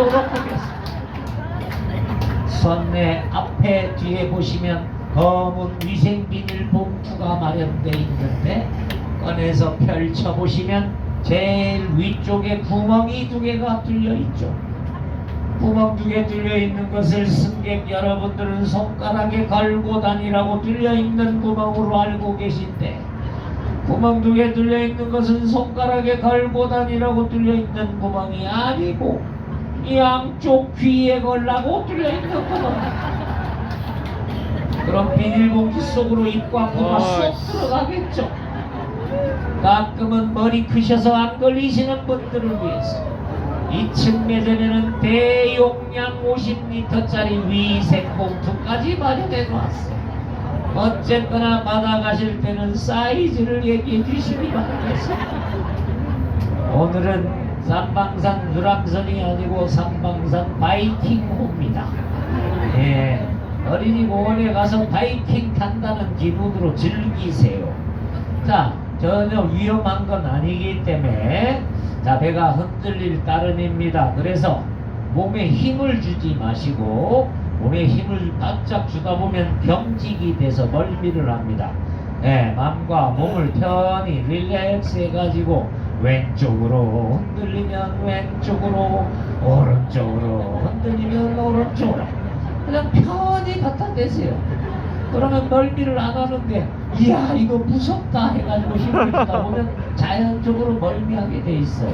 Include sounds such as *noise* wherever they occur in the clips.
마치도록 하겠습니다. 선내 앞에 뒤에 보시면 검은 위생 비닐 봉투가 마련되어 있는데 꺼내서 펼쳐 보시면 제일 위쪽에 구멍이 두 개가 뚫려 있죠. 구멍 두 개 뚫려 있는 것을 승객 여러분들은 손가락에 걸고 다니라고 뚫려 있는 구멍으로 알고 계신데 구멍 두 개 뚫려 있는 것은 손가락에 걸고 다니라고 뚫려 있는 구멍이 아니고 양쪽 귀에 걸라고 구멍. 그럼 비닐봉지 속으로 입과 구가 쏙 들어가겠죠. 가끔은 머리 크셔서 안 걸리시는 분들을 위해서 2층 매점에는 대용량 50리터짜리 위생봉투까지 마련해 놓았어요. 어쨌거나 받아가실 때는 사이즈를 얘기해 주시기 바라겠습니다. 오늘은 삼방산 유람선이 아니고 삼방산 바이킹호입니다. 예, 어린이 공원에 가서 바이킹 탄다는 기분으로 즐기세요. 자, 전혀 위험한 건 아니기 때문에 자 배가 흔들릴 따름입니다. 그래서 몸에 힘을 주지 마시고 몸에 힘을 바짝 주다 보면 경직이 돼서 멀미를 합니다. 네, 마음과 몸을 편히 릴렉스 해가지고 왼쪽으로 흔들리면 왼쪽으로 오른쪽으로 흔들리면 오른쪽으로 그냥 편히 갖다 대세요. 그러면 멀미를 안 하는데 이야 이거 무섭다 해가지고 힘을 주다 보면 자연적으로 멀미하게 돼 있어요.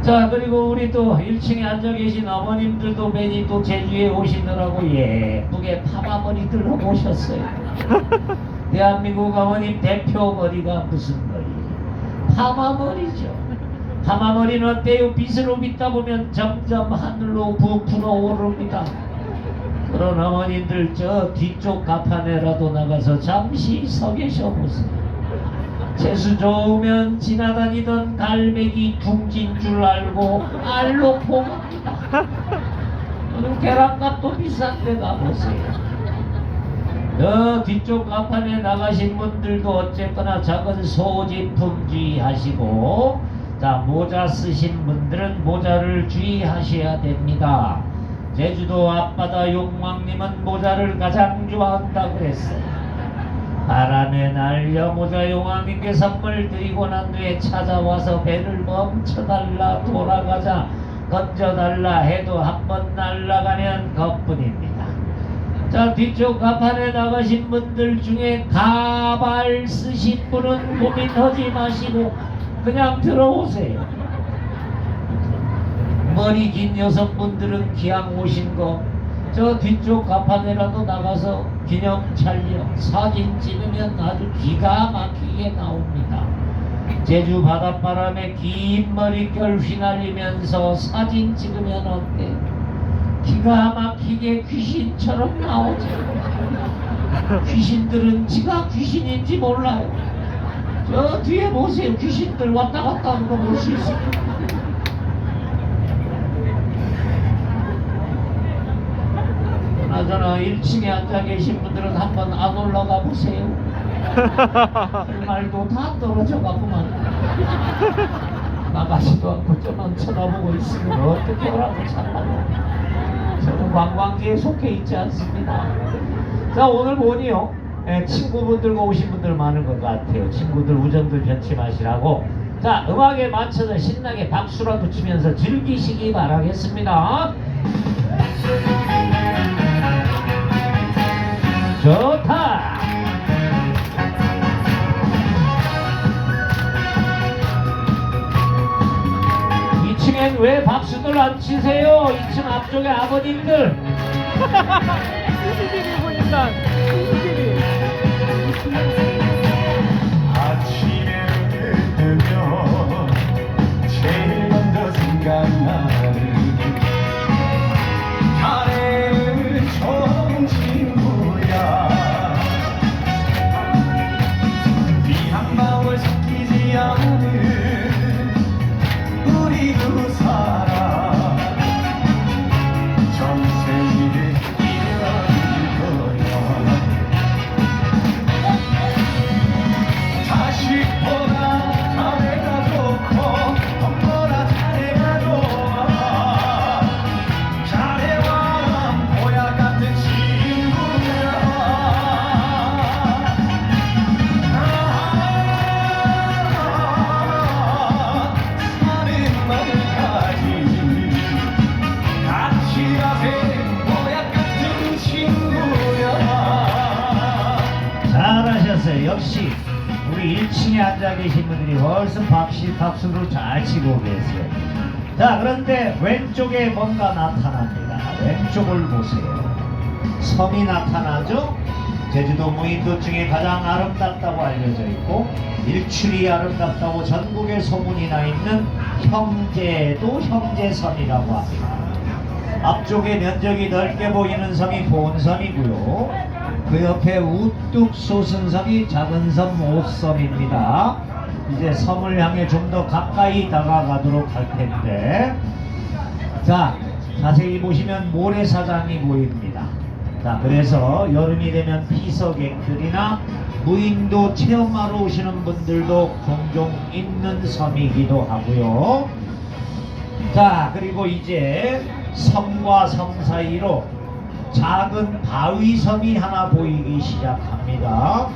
자 그리고 우리 또 1층에 앉아 계신 어머님들도 괜히 또 제주에 오시느라고 예쁘게 파마머리들 하고 오셨어요. 대한민국 어머님 대표 머리가 무슨 머리? 파마머리죠. 파마머리는 어때요? 빛으로 빗다 보면 점점 하늘로 부풀어 오릅니다. 그런 어머님들 저 뒤쪽 가판에라도 나가서 잠시 서 계셔 보세요. 재수 좋으면 지나다니던 갈매기 둥진 줄 알고 알로 포갑니다. *laughs* 계란값도 비싼데 가보세요. 저 뒤쪽 가판에 나가신 분들도 어쨌거나 작은 소지품 주의하시고 자 모자 쓰신 분들은 모자를 주의하셔야 됩니다. 제주도 앞바다 용왕님은 모자를 가장 좋아한다 그랬어요. 바람에 날려 모자 용왕님께 선물 드리고 난 후에 찾아와서 배를 멈춰달라 돌아가자 건져달라 해도 한 번 날아가면 그뿐입니다. 자 뒤쪽 가판에 나가신 분들 중에 가발 쓰신 분은 고민하지 마시고 그냥 들어오세요. 머리 긴 여성분들은 기왕 오신 거 저 뒤쪽 가판에라도 나가서 기념 촬영 사진 찍으면 아주 기가 막히게 나옵니다. 제주 바닷바람에 긴 머릿결 휘날리면서 사진 찍으면 어때? 기가 막히게 귀신처럼 나오죠. 귀신들은 지가 귀신인지 몰라요. 저 뒤에 보세요. 귀신들 왔다 갔다 하는 거볼수 있어요. 그나저나 1층에 앉아 계신 분들은 한번 안 올라가 보세요. 할 말도 다 떨어져 가구만. 나가지도 않고 저만 쳐다보고 있으면 어떻게 하라고 참라고. 저는 관광지에 속해 있지 않습니다. 자 오늘 보니요 예, 친구분들과 오신 분들 많은 것 같아요. 친구들 우정들 변치 마시라고. 자 음악에 맞춰서 신나게 박수라도 치면서 즐기시기 바라겠습니다. 좋다. 왜 박수들 안 치세요? 2층 앞쪽에 아버님들. CCTV 보니까 CCTV 아침에 뜨면 제일 먼저 생각나는 1층에 앉아 계신 분들이 벌써 박시, 박수를 잘 치고 계세요. 자, 그런데 왼쪽에 뭔가 나타납니다. 왼쪽을 보세요. 섬이 나타나죠? 제주도 무인도 중에 가장 아름답다고 알려져 있고 일출이 아름답다고 전국에 소문이 나 있는 형제도 형제섬이라고 합니다. 앞쪽에 면적이 넓게 보이는 섬이 본섬이고요. 그 옆에 우뚝 솟은 섬이 작은 섬 오섬입니다. 이제 섬을 향해 좀 더 가까이 다가가도록 할 텐데 자 자세히 보시면 모래사장이 보입니다. 자 그래서 여름이 되면 피서객들이나 무인도 체험하러 오시는 분들도 종종 있는 섬이기도 하고요. 자 그리고 이제 섬과 섬 사이로 작은 바위섬이 하나 보이기 시작합니다.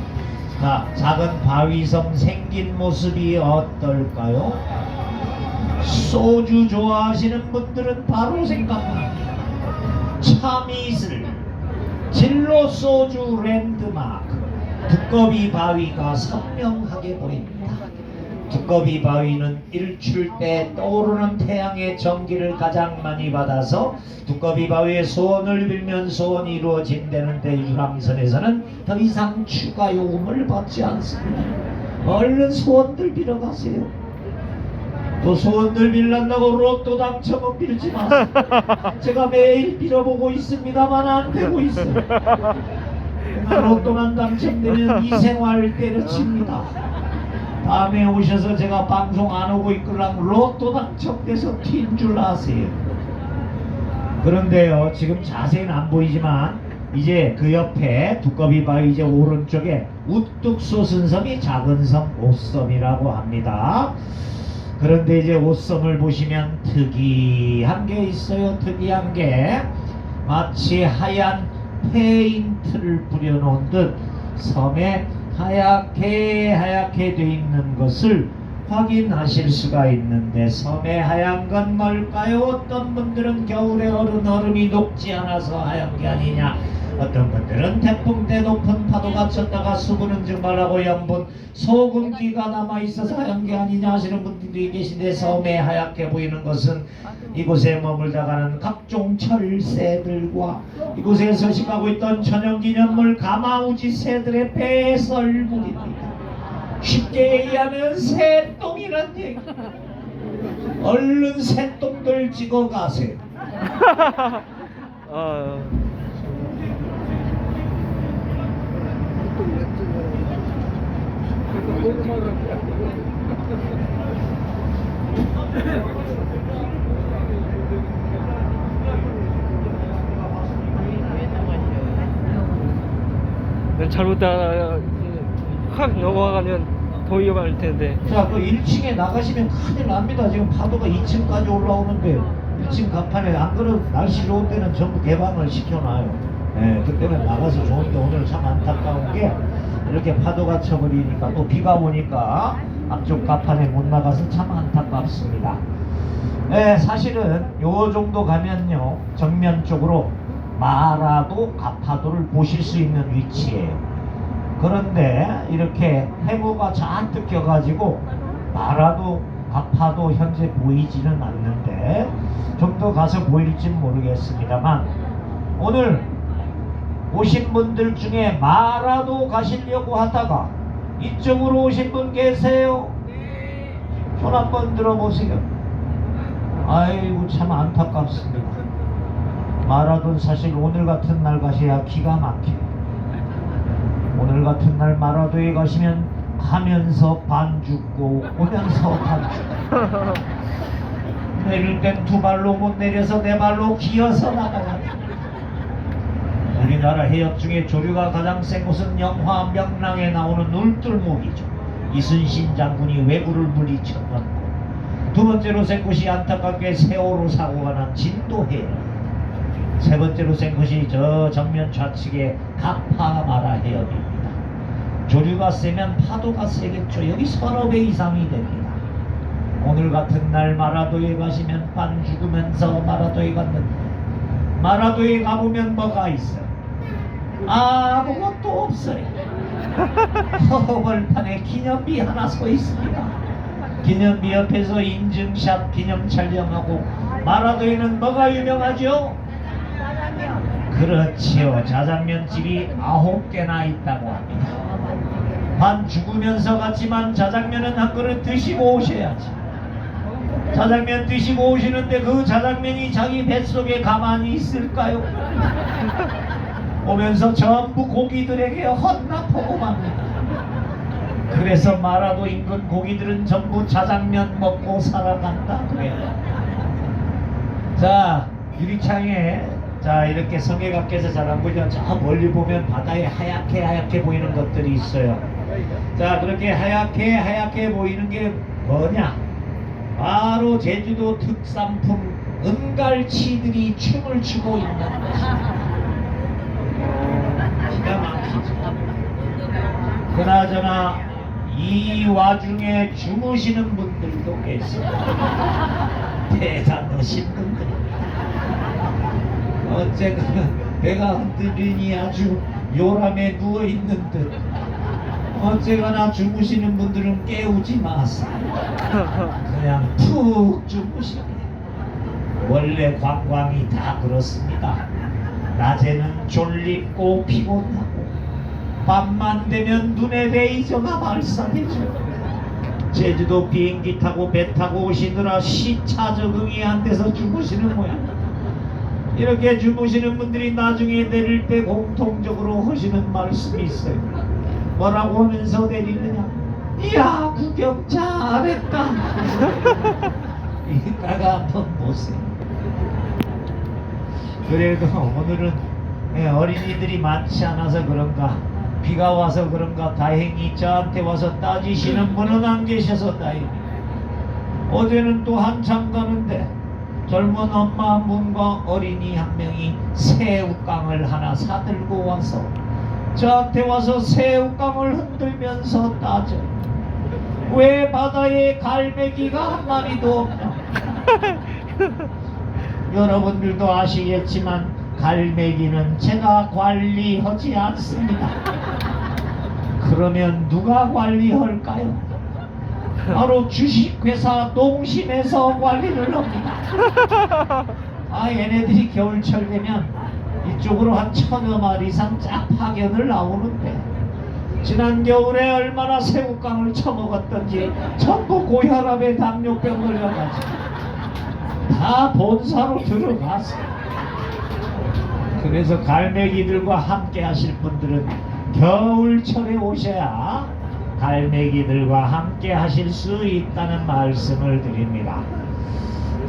자 작은 바위섬 생긴 모습이 어떨까요? 소주 좋아하시는 분들은 바로 생각납니다. 참이슬 진로 소주 랜드마크 두꺼비 바위가 선명하게 보입니다. 두꺼비 바위는 일출 때 떠오르는 태양의 전기를 가장 많이 받아서 두꺼비 바위에 소원을 빌면 소원이 이루어진다는데 유람선에서는 더 이상 추가 요금을 받지 않습니다. 얼른 소원들 빌어가세요. 또 소원들 빌란다고 로또 당첨은 빌지 마세요. *laughs* 제가 매일 빌어보고 있습니다만 안 되고 있어요. 로또만 당첨되면 이 생활 때려칩니다. 다음에 오셔서 제가 방송 안 오고 있걸랑 로또 당첨돼서 튄 줄 아세요. 그런데요, 지금 자세히는 안 보이지만 이제 그 옆에 두꺼비 바위 이제 오른쪽에 우뚝 솟은 섬이 작은 섬 오섬이라고 합니다. 그런데 이제 오섬을 보시면 특이한 게 있어요. 특이한 게 마치 하얀 페인트를 뿌려놓은 듯 섬에 하얗게 하얗게 돼 있는 것을 확인하실 수가 있는데 섬에 하얀 건 뭘까요? 어떤 분들은 겨울에 얼은 얼음이 녹지 않아서 하얀 게 아니냐 어떤 분들은 태풍 때 높은 파도가 쳤다가 수분은 증발하고 염분 소금기가 남아 있어서 하얀 게 아니냐 하시는 분들이 계신데 섬에 하얗게 보이는 것은 이곳에 머물다가는 각종 철새들과 이곳에 서식하고 있던 천연기념물 가마우지 새들의 배설물입니다. 쉽게 얘기하면 새똥이란 얘기. 얼른 새똥들 찍어 가세요. 아, *laughs* 잘못하다 확 넘어가면 더 위험할 텐데. 자, 그 1층에 나가시면 큰일 납니다. 지금 파도가 2층까지 올라오는데 1층 간판에 안 그래도 날씨 좋은 때는 전부 개방을 시켜놔요. 네, 그때는 나가서 좋은데 오늘 참 안타까운 게 이렇게 파도가 쳐버리니까 또 비가 오니까 앞쪽 간판에 못 나가서 참 안타깝습니다. 네, 사실은 요 정도 가면요 정면 쪽으로 마라도 가파도를 보실 수 있는 위치예요. 그런데 이렇게 해무가 잔뜩 껴가지고 마라도 가파도 현재 보이지는 않는데 좀 더 가서 보일지 모르겠습니다만 오늘 오신 분들 중에 마라도 가시려고 하다가 이쪽으로 오신 분 계세요? 손 한번 들어보세요. 아이고 참 안타깝습니다. 마라돈 사실 오늘 같은 날 가셔야 기가 막혀요. 오늘 같은 날 마라도에 가시면 가면서 반 죽고 오면서 반 죽고 내릴 땐 두 발로 못 내려서 네 발로 기어서 나가야 돼. 우리나라 해협 중에 조류가 가장 센 곳은 영화 명랑에 나오는 울tur목이죠. 이순신 장군이 왜구를 물리쳤던 곳. 두 번째로 센 곳이 안타깝게 세월호 사고가 난 진도해요. 세 번째로 센 것이 저 정면 좌측에 가파마라 해협입니다. 조류가 세면 파도가 세겠죠. 여기 서너 배 이상이 됩니다. 오늘 같은 날 마라도에 가시면 반 죽으면서 마라도에 갔는데 마라도에 가보면 뭐가 있어? 아무것도 없어요. 허벌판에 기념비 하나 서 있습니다. 기념비 옆에서 인증샷 기념 촬영하고 마라도에는 뭐가 유명하죠? 그렇지요. 자장면 집이 아홉 개나 있다고 합니다. 반 죽으면서 갔지만 자장면은 한 그릇 드시고 오셔야지. 자장면 드시고 오시는데 그 자장면이 자기 뱃속에 가만히 있을까요? 오면서 전부 고기들에게 헌납하고 맙니다. 그래서 마라도 인근 고기들은 전부 자장면 먹고 살아간다 그래요. 자 유리창에 자 이렇게 성게각께서 잘안 보이죠? 저 멀리 보면 바다에 하얗게 하얗게 보이는 것들이 있어요. 자 그렇게 하얗게 하얗게 보이는 게 뭐냐? 바로 제주도 특산품 은갈치들이 춤을 추고 있는 것입니다. 기가 막히죠. 그나저나 이 와중에 주무시는 분들도 계십니다. 대단하신 분들입니다. 어쨌든 배가 흔들리니 아주 요람에 누워 있는 듯. 어쨌거나 주무시는 분들은 깨우지 마세요. 그냥 푹 주무시게. 원래 관광이 다 그렇습니다. 낮에는 졸립고 피곤하고 밤만 되면 눈에 레이저가 발사되죠. 제주도 비행기 타고 배 타고 오시느라 시차 적응이 안 돼서 주무시는 모양. 이렇게 주무시는 분들이 나중에 내릴 때 공통적으로 하시는 말씀이 있어요. 뭐라고 하면서 내리느냐? 이야 구경 잘했다. *laughs* 이따가 한번 보세요. 그래도 오늘은 예, 어린이들이 많지 않아서 그런가 비가 와서 그런가 다행히 저한테 와서 따지시는 분은 안 계셔서 다행이에요. 어제는 또 한참 가는데 젊은 엄마 한 분과 어린이 한 명이 새우깡을 하나 사들고 와서 저한테 와서 새우깡을 흔들면서 따져. 왜 바다에 갈매기가 한 마리도 없냐 *laughs* 여러분들도 아시겠지만 갈매기는 제가 관리하지 않습니다. 그러면 누가 관리할까요? 바로 주식회사 농심에서 관리를 합니다. 아 얘네들이 겨울철 되면 이쪽으로 한 천여 마리 이상 쫙 파견을 나오는데 지난 겨울에 얼마나 새우깡을 처먹었던지 전부 고혈압에 당뇨병 걸려가지고 다 본사로 들어갔어요. 그래서 갈매기들과 함께 하실 분들은 겨울철에 오셔야 갈매기들과 함께 하실 수 있다는 말씀을 드립니다.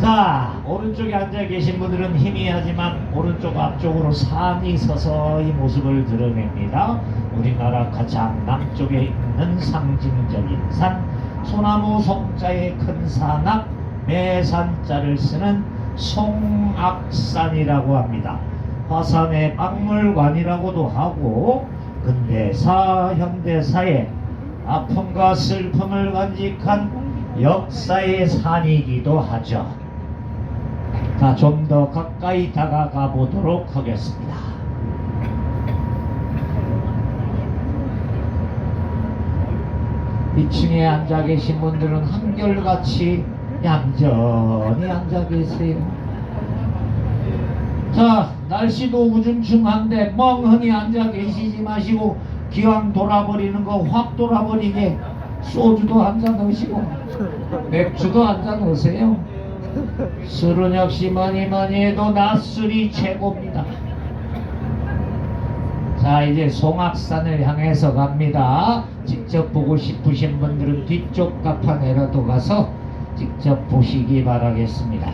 자, 오른쪽에 앉아 계신 분들은 희미하지만 오른쪽 앞쪽으로 산이 서서히 모습을 드러냅니다. 우리나라 가장 남쪽에 있는 상징적인 산, 소나무 송자의 큰 산악, 매산자를 쓰는 송악산이라고 합니다. 화산의 박물관이라고도 하고 근대사, 현대사의 아픔과 슬픔을 간직한 역사의 산이기도 하죠. 자, 좀 더 가까이 다가가 보도록 하겠습니다. 이층에 앉아 계신 분들은 한결같이 얌전히 앉아 계세요. 자, 날씨도 우중충한데 멍하니 앉아 계시지 마시고 기왕 돌아버리는 거 확 돌아버리게 소주도 한 잔 넣으시고 맥주도 한 잔 넣으세요. 술은 역시 많이 많이 해도 낮술이 최고입니다. 자 이제 송악산을 향해서 갑니다. 직접 보고 싶으신 분들은 뒤쪽 가판에라도 가서 직접 보시기 바라겠습니다.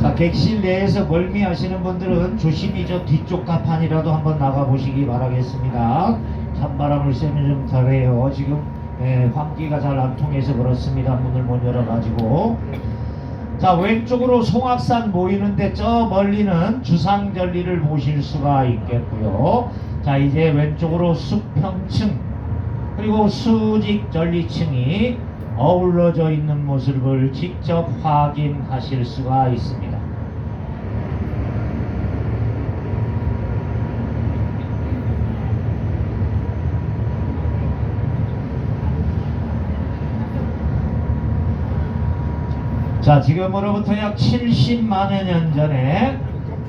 자, 객실 내에서 멀미하시는 분들은 조심히 저 뒤쪽 가판이라도 한번 나가 보시기 바라겠습니다. 찬바람을 쐬면 좀 덜해요. 지금 예, 환기가 잘 안 통해서 그렇습니다. 문을 못 열어가지고. 자, 왼쪽으로 송악산 보이는데 저 멀리는 주상절리를 보실 수가 있겠고요. 자, 이제 왼쪽으로 수평층 그리고 수직절리층이 어우러져 있는 모습을 직접 확인하실 수가 있습니다. 자, 지금으로부터 약 70만여 년 전에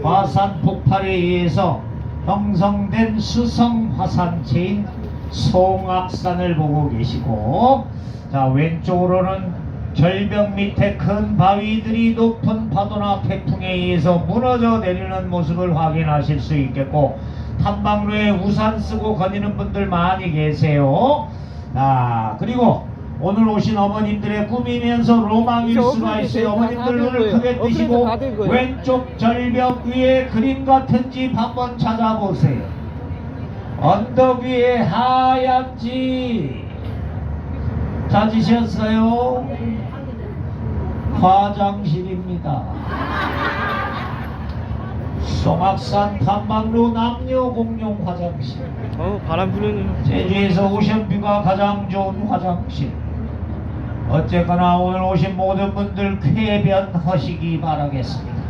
화산 폭발에 의해서 형성된 수성 화산체인 송악산을 보고 계시고 자, 왼쪽으로는 절벽 밑에 큰 바위들이 높은 파도나 태풍에 의해서 무너져 내리는 모습을 확인하실 수 있겠고 탐방로에 우산 쓰고 거니는 분들 많이 계세요. 자, 그리고 오늘 오신 어머님들의 꿈이면서 로망일 저 수가 있어요. 다 어머님들 된 눈을. 크게 엎드려 뜨시고. 왼쪽 절벽 위에 그림 같은 집 한번 찾아보세요. 언덕 위에 하얀 집 찾으셨어요? 화장실입니다. 송악산 탐방로 남녀 공용 화장실. 어 바람 부는 제주에서 오션뷰가 가장 좋은 화장실. 어쨌거나 오늘 오신 모든 분들 쾌변하시기 바라겠습니다.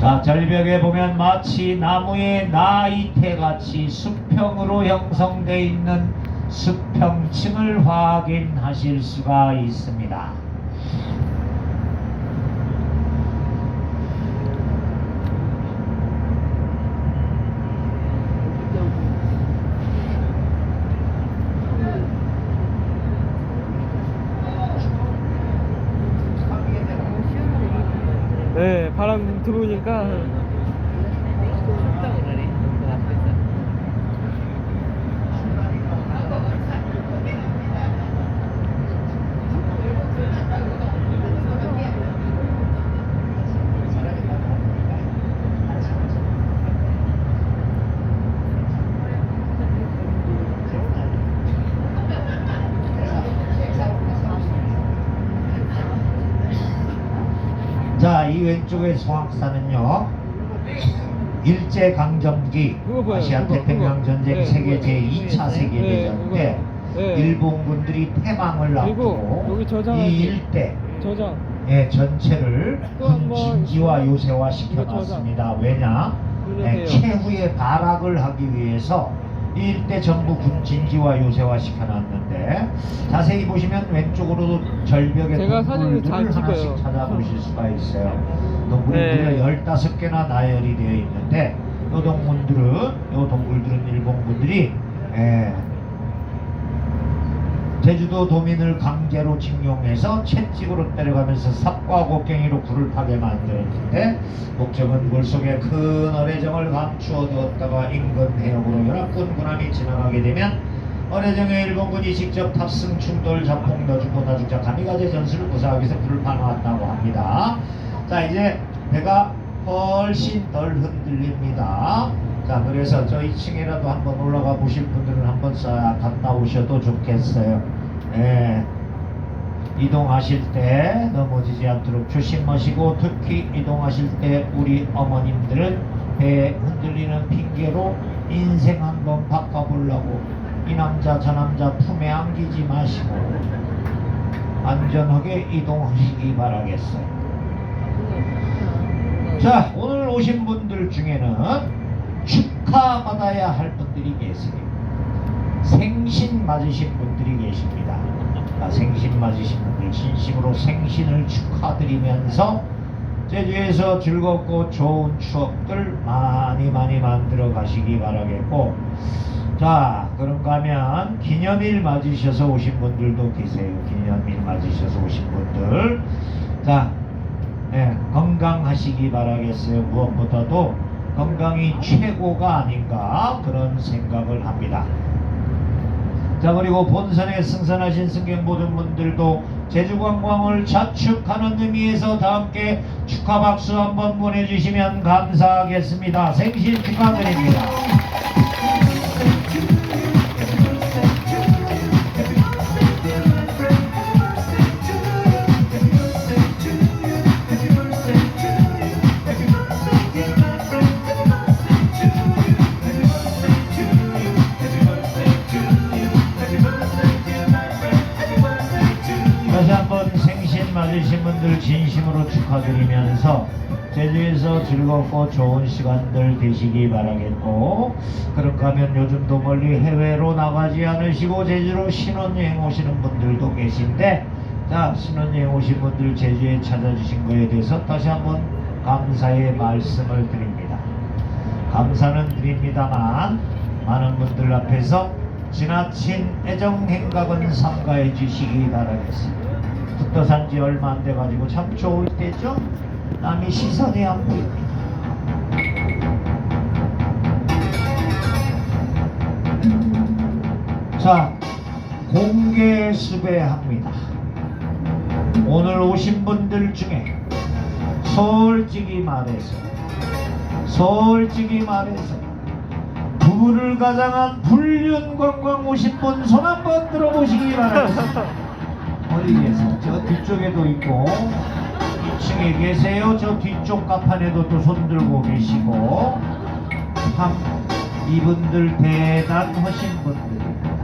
자, 절벽에 보면 마치 나무의 나이테 같이 수평으로 형성되어 있는 수평층을 확인하실 수가 있습니다. 네 바람 들어오니까 자, 이 왼쪽의 송악산은요. 일제 강점기 그거 뭐예요? 아시아 태평양. 전쟁 네, 세계 그거. 제2차 네, 세계 네, 대전 그거. 때 네. 일본군들이 패망을 그리고 앞두고. 이 일대 예, 전체를 군진지와 요새화 시켜놨습니다. 왜냐? 예. 최후의 발악을 하기 위해서 이 일대 전부 군진지와 요새화 시켜놨는데 자세히 보시면 왼쪽으로도 절벽에 제가 사진을 동굴들을 잘 하나씩. 찾아보실 수가 있어요. 동굴이 네. 무려 15개나 나열이 되어 있는데 이 동굴들은 이 동굴들은 일본군들이 예, 제주도 도민을 강제로 징용해서 채찍으로 때려가면서 삽과 곡괭이로 굴을 파게 만들었는데 목적은 물속에 큰 어뢰정을 감추어 두었다가 인근 해역으로 연합군 군함이 지나가게 되면 어뢰정에 일본군이 직접 탑승 충돌 자폭 넣어주고 나죽자 가미가제 전술을 구사하기 위해서 불을 파놓았다고 합니다. 자 이제 배가 훨씬 덜 흔들립니다. 자 그래서 저 2층에라도 한번 올라가 보실 분들은 한번 싹 갔다 오셔도 좋겠어요. 예. 이동하실 때 넘어지지 않도록 조심하시고 특히 이동하실 때 우리 어머님들은 배 흔들리는 핑계로 인생 한번 바꿔보려고 이 남자 저 남자 품에 안기지 마시고 안전하게 이동하시기 바라겠어요. 자, 오늘 오신 분들 중에는 축하받아야 할 분들이 계세요. 생신 맞으신 분들이 계십니다. 아, 생신 맞으신 분들 진심으로 생신을 축하드리면서 제주에서 즐겁고 좋은 추억들 많이 많이 만들어 가시기 바라겠고 자 그런가 하면 기념일 맞으셔서 오신 분들도 계세요 기념일 맞으셔서 오신 분들 자 네, 건강하시기 바라겠어요 무엇보다도 건강이 최고가 아닌가 그런 생각을 합니다 자 그리고 본선에 승선하신 승객 모든 분들도 제주관광을 자축하는 의미에서 다 함께 축하 박수 한번 보내주시면 감사하겠습니다. 생신 축하드립니다. 축하드리면서 제주에서 즐겁고 좋은 시간들 되시기 바라겠고 하면 요즘도 멀리 해외로 나가지 않으시고 제주로 신혼여행 오시는 분들도 계신데 자 신혼여행 오신 분들 제주에 찾아주신 거에 대해서 다시 한번 감사의 말씀을 드립니다. 감사는 드립니다만 많은 분들 앞에서 지나친 애정 행각은 삼가해 주시기 바라겠습니다. 북도 산지 얼마 안 돼 가지고 참 좋을 때죠. 남이 시선이 안 보입니다. 자, 공개 수배합니다. 오늘 오신 분들 중에 솔직히 말해서 솔직히 말해서 부부를 가장한 불륜 관광 오신 분 손 한번 들어보시기 바랍니다. *laughs* 어디 계세요? 저 뒤쪽에도 있고 2층에 계세요. 저 뒤쪽 가판에도 또 손 들고 계시고 참 이분들 대단하신 분들입니다.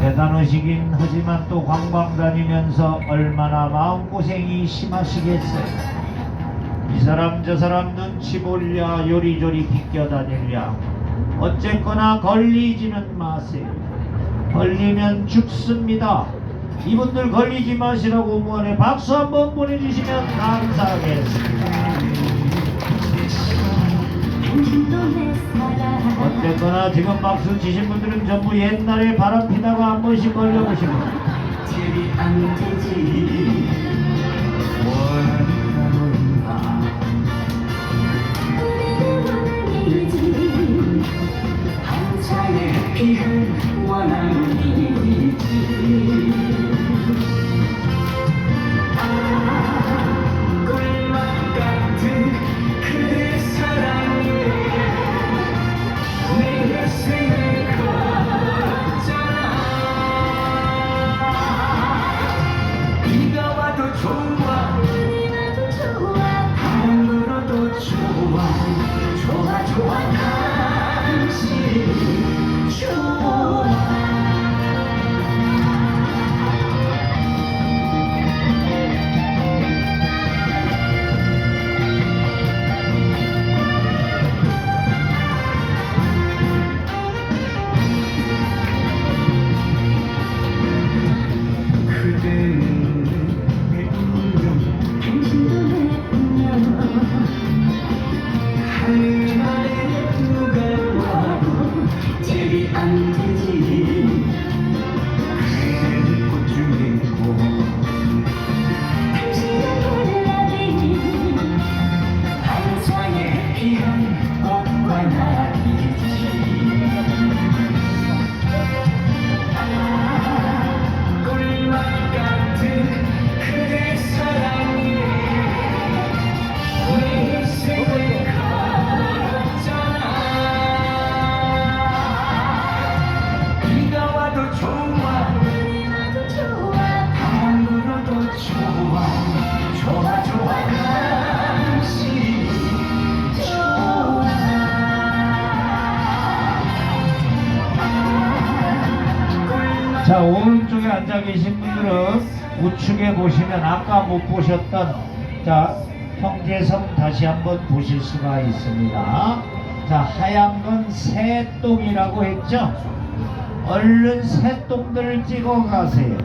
대단하시긴 하지만 또 관광 다니면서 얼마나 마음고생이 심하시겠어요. 이 사람 저 사람 눈치 보랴 요리조리 비껴다니랴 어쨌거나 걸리지는 마세요 걸리면 죽습니다 이분들 걸리지 마시라고 응원에 박수 한번 보내주시면 감사하겠습니다. 어쨌거나 지금 박수 치신 분들은 전부 옛날에 바람 피다가 한 번씩 걸려보신 분 보시면 아까 못 보셨던 자 형제섬 다시 한번 보실 수가 있습니다. 자 하얀 건 새똥이라고 했죠. 얼른 새똥들을 찍어 가세요.